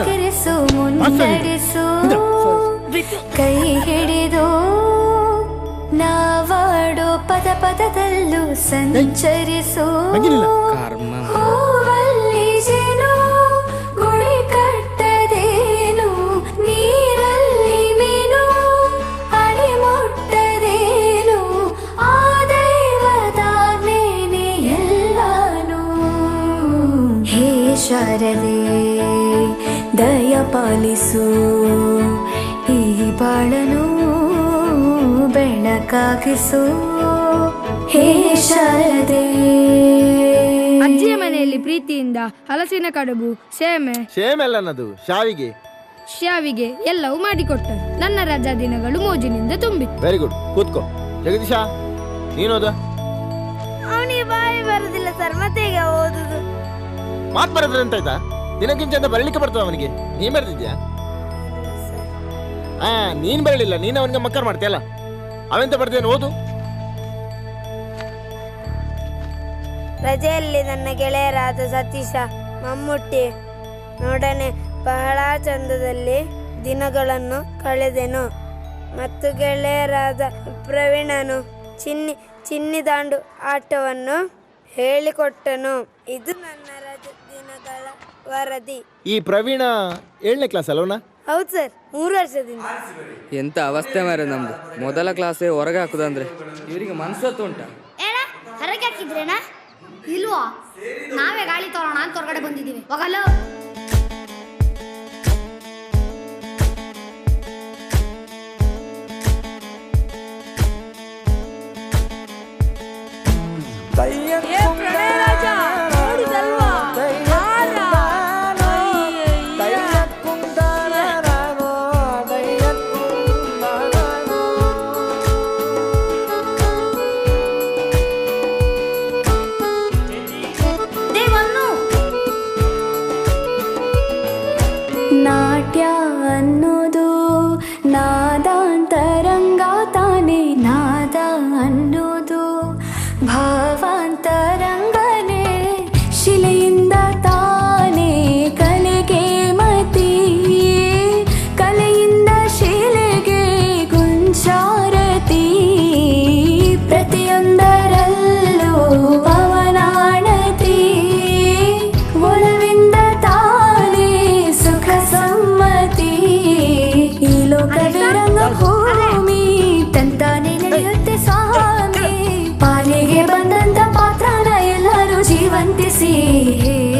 ನೆಲೆಯಾಗಿರಿಸು ಮುನ್ನಡೆಸು ಕೈ ಹಿಡಿದು ನಾವಾಡೋ ಪದ ಪದದಲ್ಲೂ ಸಂಚರಿಸು. ಶಾರದೇ ಹೂವಲ್ಲಿ ಜೇನು ಗುಡಿ ಕಟ್ಟದೇನು ನೀರಲ್ಲಿ ಮೀನು ಅಡಿ ಮುಟ್ಟದೇನು ಆ ದೈವದಾಜ್ಞೆನೇ ಎಲ್ಲಾನು. ಹೇ ಶಾರದೆ ದಯ ಪಾಲಿಸು. ಈ ಬಾಳನು ಬೆಳಕಾಗಿಸು ಹೇ ಶಾರದೆ. ಅಜ್ಜಿಯ ಮನೆಯಲ್ಲಿ ಪ್ರೀತಿಯಿಂದ ಹಲಸಿನ ಕಡುಬು ಸೇಮೆ ಅನ್ನದು ಶಾವಿಗೆ. ಶ್ಯಾವಿಗೆ ಎಲ್ಲವೂ ಮಾಡಿಕೊಟ್ಟರು. ನನ್ನ ರಜಾ ದಿನಗಳು ಮೋಜಿನಿಂದ ತುಂಬಿತ್ತು. ವೆರಿ ಗುಡ್ ಕೂತ್ಕೋ. ಜಗದೀಶ ನೀನೋದ ಅವನಿಗೆ ಬಾಯಿ ಬರುದಿಲ್ಲ ಸರ್ ಮತ್ತೆ ಈಗ ಓದುದು? ಮಾತು ಬರೋದ್ರಂತಾಯ್ತಾ ಅಂತ ಆಯ್ತಾ? ದಿನಕ್ಕಿಂತ ಚಂದ ಬರಲಿಕ್ಕೆ ಬರ್ತದೆ ಅವನಿಗೆ? ನೀನ್ ಬರ್ತಿದ್ಯಾ ಹಾ, ನೀನ್ ಬರಲಿಲ್ಲ. ನೀನ್ ಅವನಿಗೆ ಮಕ್ಕರ್ ಮಾಡ್ತೀಯಲ್ಲ ಅವೆಂತ ಬರ್ದೇನು ಓದು. ರಜೆಯಲ್ಲಿ ನನ್ನ ಗೆಳೆಯರಾದ ಸತೀಶ ಮಮ್ಮುಟ್ಟಿ ನೋಡನೆ ಬಹಳ ಚಂದದಲ್ಲಿ ದಿನಗಳನ್ನು ಕಳೆದೆನು. ಮತ್ತು ಗೆಳೆಯರಾದ ಪ್ರವೀಣನು ಚಿನ್ನಿ ಚಿನ್ನಿ ದಾಂಡು ಆಟವನ್ನು ಹೇಳಿಕೊಟ್ಟನು. ಇದು ನನ್ನ ವರದಿ. ಈ ಪ್ರವೀಣ ಏಳನೇ ಕ್ಲಾಸ್ ಅಲ್ಲವನ ಹೌದು ಸರ್ ಮೂರು ವರ್ಷದಿಂದ. ಎಂತ ಅವಸ್ಥೆ ಮಾರ ನಮ್ದು. ಮೊದಲ ಕ್ಲಾಸೇ ಹೊರಗೆ ಹಾಕುದಂದ್ರೆ. ಇವರಿಗೆ ಮನ್ಸತ್ತು ಉಂಟ? ಏನ ಹೊರಗೆ ಹಾಕಿದ್ರೇನಾ? ಇಲ್ವಾ? ನಾವೇ ಗಾಳಿ ತರೋಣ ಅಂತ ಹೊರಗಡೆ ಬಂದಿದ್ದೀವಿ. ಹೋಗಲ್ಲ 掉。